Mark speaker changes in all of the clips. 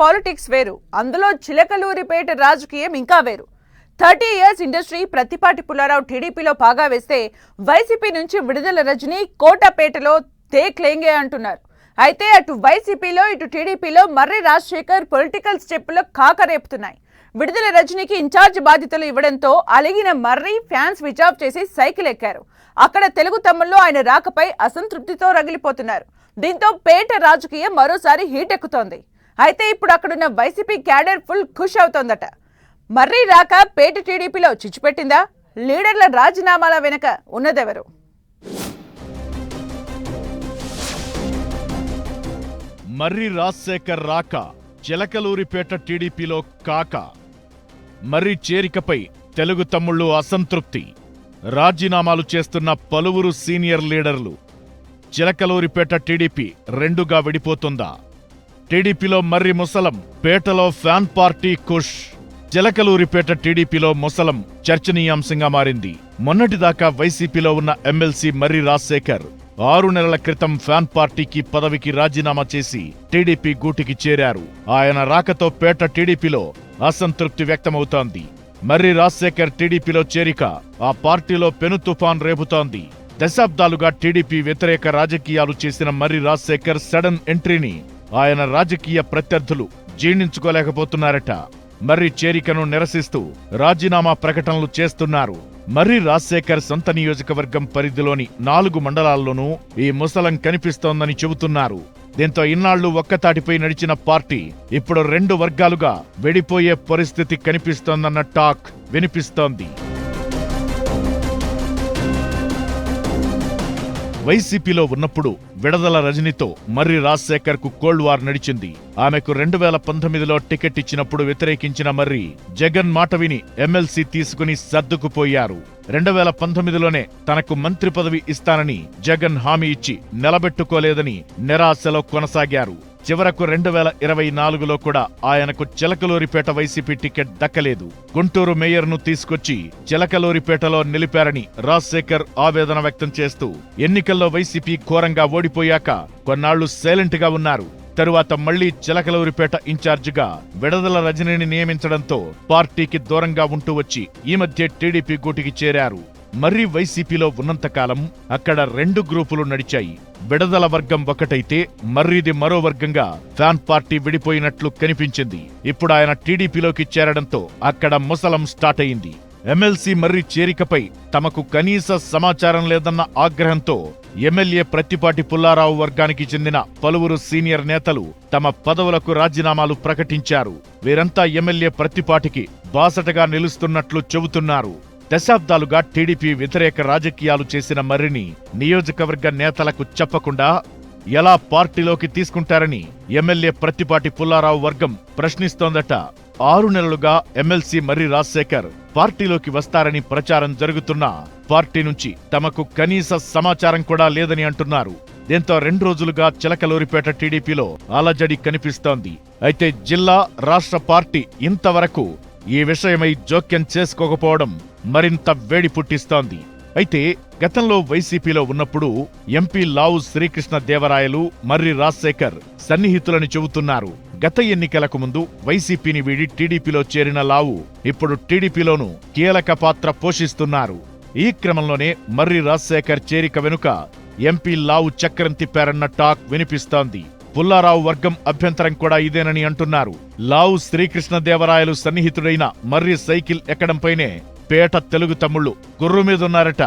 Speaker 1: Politics వేరు. అందులో చిలకలూరిపేట రాజకీయం ఇంకా వేరు. Thirty years industry Prathipati Pullarao టీడీపీలో పాగా వేస్తే వైసీపీ నుంచి విడుదల రజని కోటపేటలో తేక్లేంగే అంటున్నారు. అయితే అటు వైసీపీలో ఇటు టీడీపీలో మర్రి రాజశేఖర్ పొలిటికల్ స్టెప్పులో కాకరేపుతున్నాయి. విడుదల రజనీకి ఇన్ఛార్జ్ బాధ్యతలు ఇవ్వడంతో అలిగిన మర్రి ఫ్యాన్స్ విజాబ్ చేసి సైకిల్ ఎక్కారు. అక్కడ తెలుగు తమ్ముళ్ళు ఆయన రాకపై అసంతృప్తితో రగిలిపోతున్నారు. దీంతో పేట రాజకీయం మరోసారి హీట్ ఎక్కుతోంది అయితే ఇప్పుడు అక్కడున్న వైసీపీ క్యాడర్ ఫుల్ ఖుష్ అవుతోందట. మర్రి రాక పేట టీడీపీలో చిచ్చుపెట్టిందా లీడర్ల రాజీనామాల వెనక ఉన్నదెవరు?
Speaker 2: మర్రి రాజశేఖర్ రాక చిలకలూరిపేట టీడీపీలో కాక. మర్రి చేరికపై తెలుగు తమ్ముళ్ళు అసంతృప్తి. రాజీనామాలు చేస్తున్న పలువురు సీనియర్ లీడర్లు. చిలకలూరిపేట టీడీపీ రెండుగా విడిపోతుందా? టీడీపీలో మర్రి ముసలం పేటలో ఫ్యాన్ పార్టీ కుష్. జలకలూరిపేట టీడీపీలో ముసలం చర్చనీయాంశంగా మారింది. మొన్నటిదాకా వైసీపీలో ఉన్న ఎమ్మెల్సీ మర్రి రాజశేఖర్ ఆరు నెలల క్రితం ఫ్యాన్ పార్టీకి పదవికి రాజీనామా చేసి టీడీపీ గూటికి చేరారు. ఆయన రాకతో పేట టీడీపీలో అసంతృప్తి వ్యక్తమవుతోంది. మర్రి రాజశేఖర్ టీడీపీలో చేరిక ఆ పార్టీలో పెను తుఫాన్ రేపుతోంది. దశాబ్దాలుగా టీడీపీ వ్యతిరేక రాజకీయాలు చేసిన మర్రి రాజశేఖర్ సడన్ ఎంట్రీని ఆయన రాజకీయ ప్రత్యర్థులు జీర్ణించుకోలేకపోతున్నారట. మర్రి చేరికను నిరసిస్తూ రాజీనామా ప్రకటనలు చేస్తున్నారు. మర్రి రాజశేఖర్ సొంత నియోజకవర్గం పరిధిలోని నాలుగు మండలాల్లోనూ ఈ ముసలం కనిపిస్తోందని చెబుతున్నారు. దీంతో ఇన్నాళ్ళు ఒక్కతాటిపై నడిచిన పార్టీ ఇప్పుడు రెండు వర్గాలుగా వెడిపోయే పరిస్థితి కనిపిస్తోందన్న టాక్ వినిపిస్తోంది. వైసీపీలో ఉన్నప్పుడు విడదల రజనితో మర్రి రాజశేఖర్కు కోల్డ్ వార్ నడిచింది. ఆమెకు రెండు వేల పంతొమ్మిదిలో టికెట్ ఇచ్చినప్పుడు వ్యతిరేకించిన మర్రి జగన్ మాట విని ఎమ్మెల్సీ తీసుకుని సర్దుకుపోయారు. రెండు వేల పంతొమ్మిదిలోనే తనకు మంత్రి పదవి ఇస్తానని జగన్ హామీ ఇచ్చి నిలబెట్టుకోలేదని నిరాశలో కొనసాగారు. చివరకు రెండు వేల ఇరవై నాలుగులో కూడా ఆయనకు చిలకలూరిపేట వైసీపీ టికెట్ దక్కలేదు. గుంటూరు మేయర్ను తీసుకొచ్చి చిలకలూరిపేటలో నిలిపారని రాజశేఖర్ ఆవేదన వ్యక్తం చేస్తూ ఎన్నికల్లో వైసీపీ ఘోరంగా ఓడిపోయాక కొన్నాళ్ళు సైలెంట్గా ఉన్నారు. తరువాత మళ్ళీ చిలకలూరిపేట ఇన్ఛార్జిగా విడదల రజనీని నియమించడంతో పార్టీకి దూరంగా ఉంటూ వచ్చి ఈ మధ్య టీడీపీ గూటికి చేరారు. మర్రి వైసీపీలో ఉన్నంతకాలం అక్కడ రెండు గ్రూపులు నడిచాయి. విడదల వర్గం ఒకటైతే మర్రిది మరో వర్గంగా ఫ్యాన్ పార్టీ విడిపోయినట్లు కనిపించింది. ఇప్పుడు ఆయన టీడీపీలోకి చేరడంతో అక్కడ ముసలం స్టార్ట్ అయింది. ఎమ్మెల్సీ మర్రి చేరికపై తమకు కనీస సమాచారం లేదన్న ఆగ్రహంతో ఎమ్మెల్యే ప్రత్తిపాటి పుల్లారావు వర్గానికి చెందిన పలువురు సీనియర్ నేతలు తమ పదవులకు రాజీనామాలు ప్రకటించారు. వీరంతా ఎమ్మెల్యే ప్రత్తిపాటికి బాసటగా నిలుస్తున్నట్లు చెబుతున్నారు. దశాబ్దాలుగా టీడీపీ వ్యతిరేక రాజకీయాలు చేసిన మర్రిని నియోజకవర్గ నేతలకు చెప్పకుండా ఎలా పార్టీలోకి తీసుకుంటారని ఎమ్మెల్యే ప్రత్తిపాటి పుల్లారావు వర్గం ప్రశ్నిస్తోందట. ఆరు నెలలుగా ఎమ్మెల్సీ మర్రి రాజశేఖర్ పార్టీలోకి వస్తారని ప్రచారం జరుగుతున్నా పార్టీ నుంచి తమకు కనీస సమాచారం కూడా లేదని అంటున్నారు. దీంతో రెండు రోజులుగా చిలకలూరిపేట టీడీపీలో అలజడి కనిపిస్తోంది. అయితే జిల్లా రాష్ట్ర పార్టీ ఇంతవరకు ఈ విషయమై జోక్యం చేసుకోకపోవడం మరింత వేడి పుట్టిస్తోంది. అయితే గతంలో వైసీపీలో ఉన్నప్పుడు ఎంపీ లావు శ్రీకృష్ణ దేవరాయలు మర్రి రాజశేఖర్ సన్నిహితులని చెబుతున్నారు. గత ఎన్నికలకు ముందు వైసీపీని వీడి టీడీపీలో చేరిన లావు ఇప్పుడు టీడీపీలోనూ కీలక పాత్ర పోషిస్తున్నారు. ఈ క్రమంలోనే మర్రి రాజశేఖర్ చేరిక వెనుక ఎంపీ లావు చక్రం తిప్పారన్న టాక్ వినిపిస్తోంది. పుల్లారావు వర్గం అభ్యంతరం కూడా ఇదేనని అంటున్నారు. లావు శ్రీకృష్ణదేవరాయలు సన్నిహితుడైన మర్రి సైకిల్ ఎక్కడంపైనే పేట తెలుగు తమ్ముళ్ళు గుర్రు మీదున్నారట.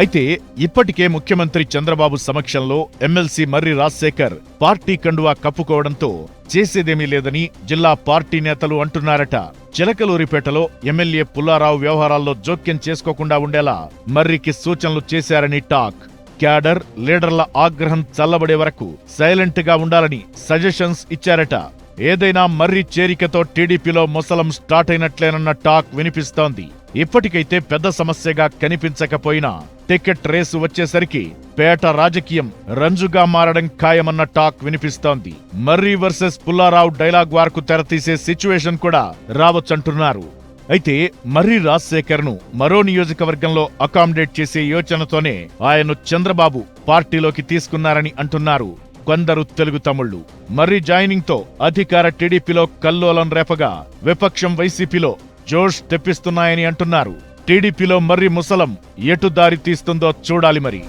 Speaker 2: అయితే ఇప్పటికే ముఖ్యమంత్రి చంద్రబాబు సమక్షంలో ఎమ్మెల్సీ మర్రి రాజశేఖర్ పార్టీ కండువా కప్పుకోవడంతో చేసేదేమీ లేదని జిల్లా పార్టీ నేతలు అంటున్నారట. చిలకలూరిపేటలో ఎమ్మెల్యే పుల్లారావు వ్యవహారాల్లో జోక్యం చేసుకోకుండా ఉండేలా మర్రికి సూచనలు చేశారని టాక్. క్యాడర్ లీడర్ల ఆగ్రహం చల్లబడే వరకు సైలెంట్గా ఉండాలని సజెషన్స్ ఇచ్చారట. ఏదైనా మర్రి చేరికతో టీడీపీలో ముసలం స్టార్ట్ అయినట్లేనన్న టాక్ వినిపిస్తోంది. ఇప్పటికైతే పెద్ద సమస్యగా కనిపించకపోయినా టికెట్ రేసు వచ్చేసరికి పేట రాజకీయం రంజుగా మారడం ఖాయమన్న టాక్ వినిపిస్తోంది. మర్రి వర్సెస్ పుల్లారావు డైలాగ్ వార్కు తెరతీసే సిచ్యువేషన్ కూడా రావచ్చంటున్నారు. అయితే మర్రి రాజశేఖర్ను మరో నియోజకవర్గంలో అకామిడేట్ చేసే యోచనతోనే ఆయన్ను చంద్రబాబు పార్టీలోకి తీసుకున్నారని అంటున్నారు. కొందరు తెలుగు తమిళ్ళు. మర్రి జాయినింగ్తో అధికార టీడీపీలో కల్లోలం రేపగా విపక్షం వైసీపీలో జోష్ తెప్పిస్తున్నాయని అంటున్నారు. టీడీపీలో మర్రి ముసలం ఎటు దారి తీస్తుందో చూడాలి మరి.